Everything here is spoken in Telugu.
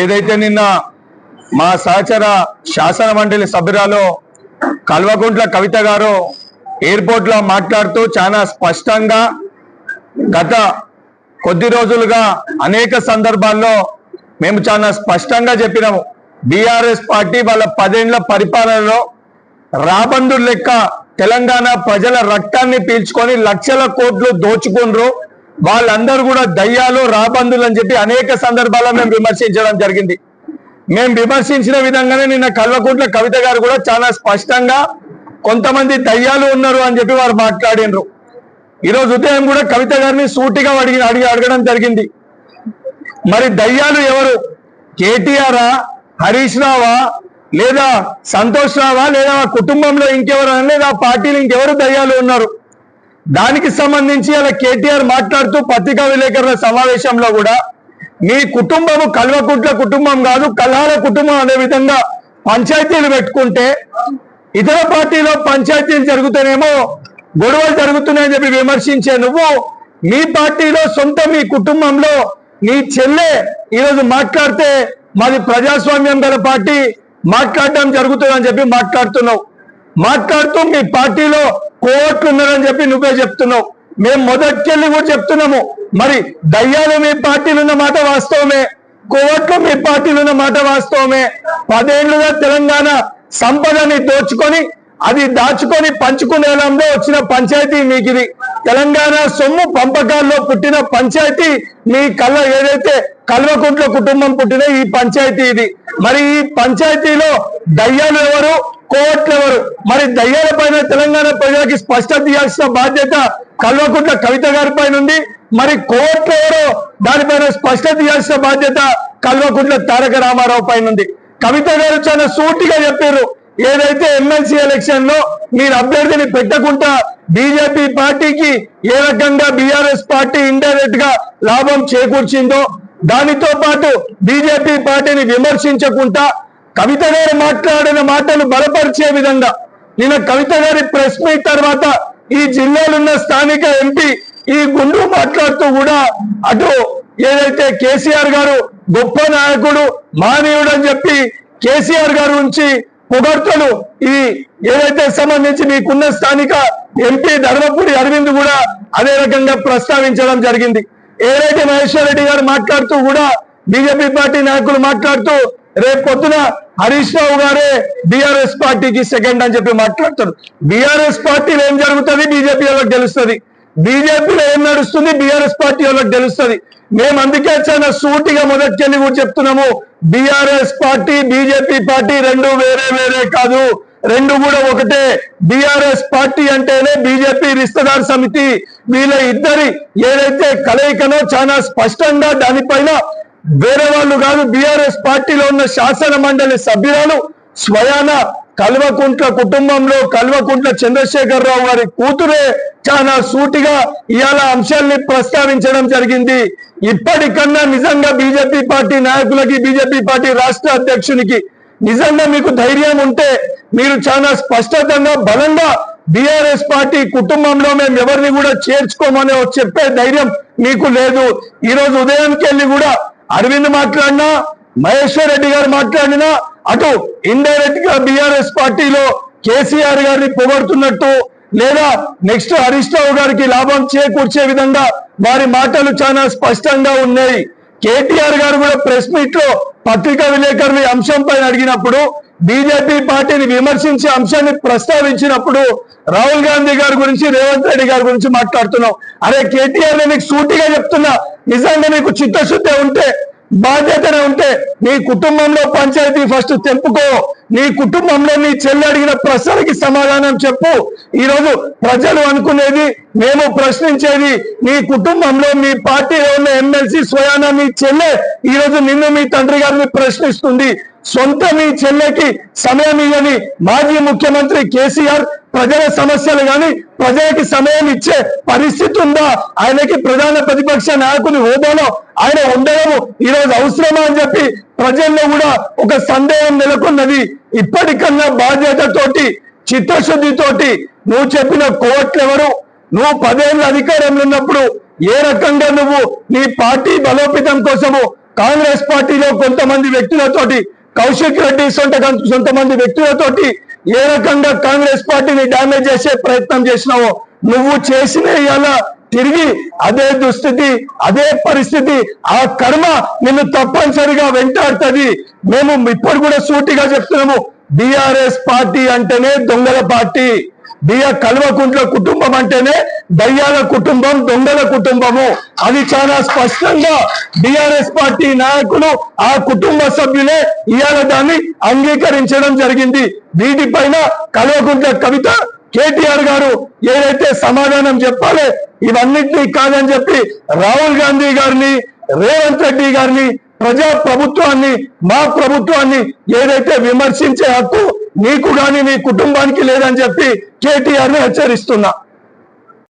ఏదైతే నిన్న మా సహచర శాసన మండలి సభ్యురాలు కల్వకుంట్ల కవిత గారు ఎయిర్పోర్ట్లో మాట్లాడుతూ చాలా స్పష్టంగా గత కొద్ది రోజులుగా అనేక సందర్భాల్లో మేము చాలా స్పష్టంగా చెప్పినాము. బీఆర్ఎస్ పార్టీ వాళ్ళ పదేళ్ళ పరిపాలనలో రాబందు లెక్క తెలంగాణ ప్రజల రక్తాన్ని పీల్చుకొని లక్షల కోట్లు దోచుకుండ్రు. వాళ్ళందరూ కూడా దయ్యాలు రాబందులు అని చెప్పి అనేక సందర్భాల్లో మేము విమర్శించడం జరిగింది. మేము విమర్శించిన విధంగానే నిన్న కల్వకుంట్ల కవిత గారు కూడా చాలా స్పష్టంగా కొంతమంది దయ్యాలు ఉన్నారు అని చెప్పి వారు మాట్లాడినరు. ఈరోజు ఉదయం కూడా కవిత గారిని సూటిగా అడిగి అడిగి అడగడం జరిగింది. మరి దయ్యాలు ఎవరు? కేటీఆరా? హరీష్ రావా? లేదా సంతోష్ రావా? లేదా కుటుంబంలో ఇంకెవరు? లేదా పార్టీలు ఇంకెవరు దయ్యాలు ఉన్నారు? దానికి సంబంధించి అలా కేటీఆర్ మాట్లాడుతూ పత్రికా విలేకరుల సమావేశంలో కూడా మీ కుటుంబము కల్వకుట్ల కుటుంబం కాదు కల్హాల కుటుంబం అనే విధంగా పంచాయతీలు పెట్టుకుంటే ఇతర పార్టీలో పంచాయతీలు జరుగుతానేమో గొడవలు జరుగుతున్నాయని చెప్పి విమర్శించే నువ్వు మీ పార్టీలో సొంత మీ కుటుంబంలో నీ చెల్లె ఈరోజు మాట్లాడితే మాది ప్రజాస్వామ్యం గల పార్టీ మాట్లాడడం జరుగుతుందని చెప్పి మాట్లాడుతున్నావు. మాట్లాడుతూ మీ పార్టీలో కోట్లు ఉన్నారని చెప్పి నువ్వే చెప్తున్నావు. మేము మొదటికెళ్ళి కూడా చెప్తున్నాము. మరి దయ్యాలు మీ పార్టీలు ఉన్న మాట వాస్తవమే. కోట్లు మీ పార్టీలు ఉన్న మాట వాస్తవమే. పదేళ్ళుగా తెలంగాణ సంపదని దోచుకొని అది దాచుకొని పంచుకునేలంలో వచ్చిన పంచాయతీ మీకు ఇది. తెలంగాణ సొమ్ము పంపకాల్లో పుట్టిన పంచాయతీ మీ కళ్ళ ఏదైతే కల్వకుంట్ల కుటుంబం పుట్టిన ఈ పంచాయతీ ఇది. మరి ఈ పంచాయతీలో దయ్యాలు ఎవరు? కోట్ల వరకు మరి దయ్యాల పైన తెలంగాణ ప్రజలకి స్పష్టత ఇవ్వాల్సిన బాధ్యత కల్వకుంట్ల కవిత గారి పైన ఉంది. మరి కోట్ల ఎవరో దానిపైన స్పష్టత ఇవ్వాల్సిన బాధ్యత కల్వకుంట్ల తారక రామారావు పైన ఉంది. కవిత గారు చాలా సూటిగా చెప్పారు. ఏదైతే ఎమ్మెల్సీ ఎలక్షన్లో మీరు అభ్యర్థిని పెట్టకుండా బీజేపీ పార్టీకి ఏ రకంగా బీఆర్ఎస్ పార్టీ ఇండైరెక్ట్గా లాభం చేకూర్చిందో దానితో పాటు బీజేపీ పార్టీని విమర్శించకుండా కవిత గారు మాట్లాడిన మాటలు బలపరిచే విధంగా నిన్న కవిత గారి ప్రెస్ మీట్ తర్వాత ఈ జిల్లాలో ఉన్న స్థానిక ఎంపీ ఈ గుండు మాట్లాడుతూ కూడా అటు ఏదైతే కేసీఆర్ గారు గొప్ప నాయకుడు మానవుడు అని చెప్పి కేసీఆర్ గారు నుంచి పొగడ్తలు ఈ ఏదైతే సంబంధించి మీకున్న స్థానిక ఎంపీ ధర్మపురి అరవింద్ కూడా అదే రకంగా ప్రస్తావించడం జరిగింది. ఏదైతే మహేశ్వర్ రెడ్డి గారు మాట్లాడుతూ కూడా బీజేపీ పార్టీ నాయకులు మాట్లాడుతూ రేపు పొద్దున హరీష్ రావు గారే బీఆర్ఎస్ పార్టీకి సెకండ్ అని చెప్పి మాట్లాడతారు. బీఆర్ఎస్ పార్టీలో ఏం జరుగుతుంది? బీజేపీ వాళ్ళకి తెలుస్తుంది. బీజేపీలో ఏం నడుస్తుంది? బీఆర్ఎస్ పార్టీ వాళ్ళకి తెలుస్తుంది. మేము అందుకే చాలా సూటిగా మొదటికెళ్ళి కూడా చెప్తున్నాము. బీఆర్ఎస్ పార్టీ బీజేపీ పార్టీ రెండు వేరే వేరే కాదు. రెండు కూడా ఒకటే. బీఆర్ఎస్ పార్టీ అంటేనే బీజేపీ రిస్తదార్ సమితి. వీళ్ళ ఇద్దరి ఏదైతే కలయికనో చాలా స్పష్టంగా దానిపైన వేరే వాళ్ళు కాదు బీఆర్ఎస్ పార్టీలో ఉన్న శాసన మండలి సభ్యురాలు స్వయాన కల్వకుంట్ల కుటుంబంలో కల్వకుంట్ల చంద్రశేఖర్ రావు గారి కూతురే చాలా సూటిగా ఇవాళ అంశాల్ని ప్రస్తావించడం జరిగింది. ఇప్పటికన్నా నిజంగా బీజేపీ పార్టీ నాయకులకి బీజేపీ పార్టీ రాష్ట్ర అధ్యక్షునికి నిజంగా మీకు ధైర్యం ఉంటే మీరు చాలా స్పష్టతంగా బలంగా బీఆర్ఎస్ పార్టీ కుటుంబంలో మేము ఎవరిని కూడా చేర్చుకోమని చెప్పే ధైర్యం మీకు లేదు. ఈ రోజు ఉదయానికి వెళ్ళి కూడా అరవింద్ మాట్లాడినా మహేశ్వర్ రెడ్డి గారు మాట్లాడినా అటు ఇండైరెక్ట్గా బిఆర్ఎస్ పార్టీలో కేసీఆర్ గారిని పొగడుతున్నట్టు లేదా నెక్స్ట్ హరీష్ రావు గారికి లాభం చేకూర్చే విధంగా వారి మాటలు చాలా స్పష్టంగా ఉన్నాయి. కేటీఆర్ గారు కూడా ప్రెస్ మీట్లో పత్రికా విలేకరులు అంశం పైన అడిగినప్పుడు బీజేపీ పార్టీని విమర్శించే అంశాన్ని ప్రస్తావించినప్పుడు రాహుల్ గాంధీ గారి గురించి రేవంత్ రెడ్డి గారి గురించి మాట్లాడుతున్నాం. అరే కేటీఆర్ నీకు సూటిగా చెప్తున్నా. నిజంగా నీకు చిత్తశుద్ధి ఉంటే బాధ్యతనే ఉంటే నీ కుటుంబంలో పంచాయతీ ఫస్ట్ తెంపుకో. నీ కుటుంబంలో నీ చెల్లి అడిగిన ప్రశ్నలకి సమాధానం చెప్పు. ఈ రోజు ప్రజలు అనుకునేది మేము ప్రశ్నించేది నీ కుటుంబంలో మీ పార్టీలో ఉన్న ఎమ్మెల్సీ స్వయాన మీ చెల్లె ఈ రోజు నిన్ను మీ తండ్రి గారిని ప్రశ్నిస్తుంది. సొంత మీ చెల్లెకి సమయం ఇవ్వని మాజీ ముఖ్యమంత్రి కేసీఆర్ ప్రజల సమస్యలు కానీ ప్రజలకి సమయం ఇచ్చే పరిస్థితి ఉందా? ఆయనకి ప్రధాన ప్రతిపక్ష నాయకుని హోదాలో ఆయన ఉండడము ఈ రోజు అవసరమా అని చెప్పి ప్రజల్లో కూడా ఒక సందేహం నెలకొన్నది. ఇప్పటికన్నా బాధ్యతతోటి చిత్తశుద్ధితోటి నువ్వు చెప్పిన కోట్లెవరు? నువ్వు పదేళ్ళ అధికారంలో ఉన్నప్పుడు ఏ రకంగా నువ్వు నీ పార్టీ బలోపేతం కోసము కాంగ్రెస్ పార్టీలో కొంతమంది వ్యక్తులతోటి కౌశిక్ రెడ్డి సొంత కొంతమంది వ్యక్తులతోటి ఏ రకంగా కాంగ్రెస్ పార్టీని డ్యామేజ్ చేసే ప్రయత్నం చేసినావో నువ్వు చేసిన ఇలా తిరిగి అదే దుస్థితి అదే పరిస్థితి ఆ కర్మ నిన్ను తప్పనిసరిగా వెంటాడుతుంది. మేము ఇప్పుడు కూడా సూటిగా చెప్తున్నాము బిఆర్ఎస్ పార్టీ అంటేనే దొంగల పార్టీ. బియ్య కల్వకుంట్ల కుటుంబం అంటేనే దయ్యాల కుటుంబం దొంగల కుటుంబము. అది చాలా స్పష్టంగా బిఆర్ఎస్ పార్టీ నాయకులు ఆ కుటుంబ సభ్యులే ఇవాళ దాన్ని అంగీకరించడం జరిగింది. వీటిపైన కల్వకుంట్ల కవిత కేటీఆర్ గారు ఏదైతే సమాధానం చెప్పాలి ఇవన్నిటినీ కాదని చెప్పి రాహుల్ గాంధీ గారిని రేవంత్ రెడ్డి గారిని ప్రజా ప్రభుత్వాన్ని మా ప్రభుత్వాన్ని ఏదైతే విమర్శించే హక్కు నీకు గాని నీ కుటుంబానికి లేదని చెప్పి కేటీఆర్ని హెచ్చరిస్తున్నా.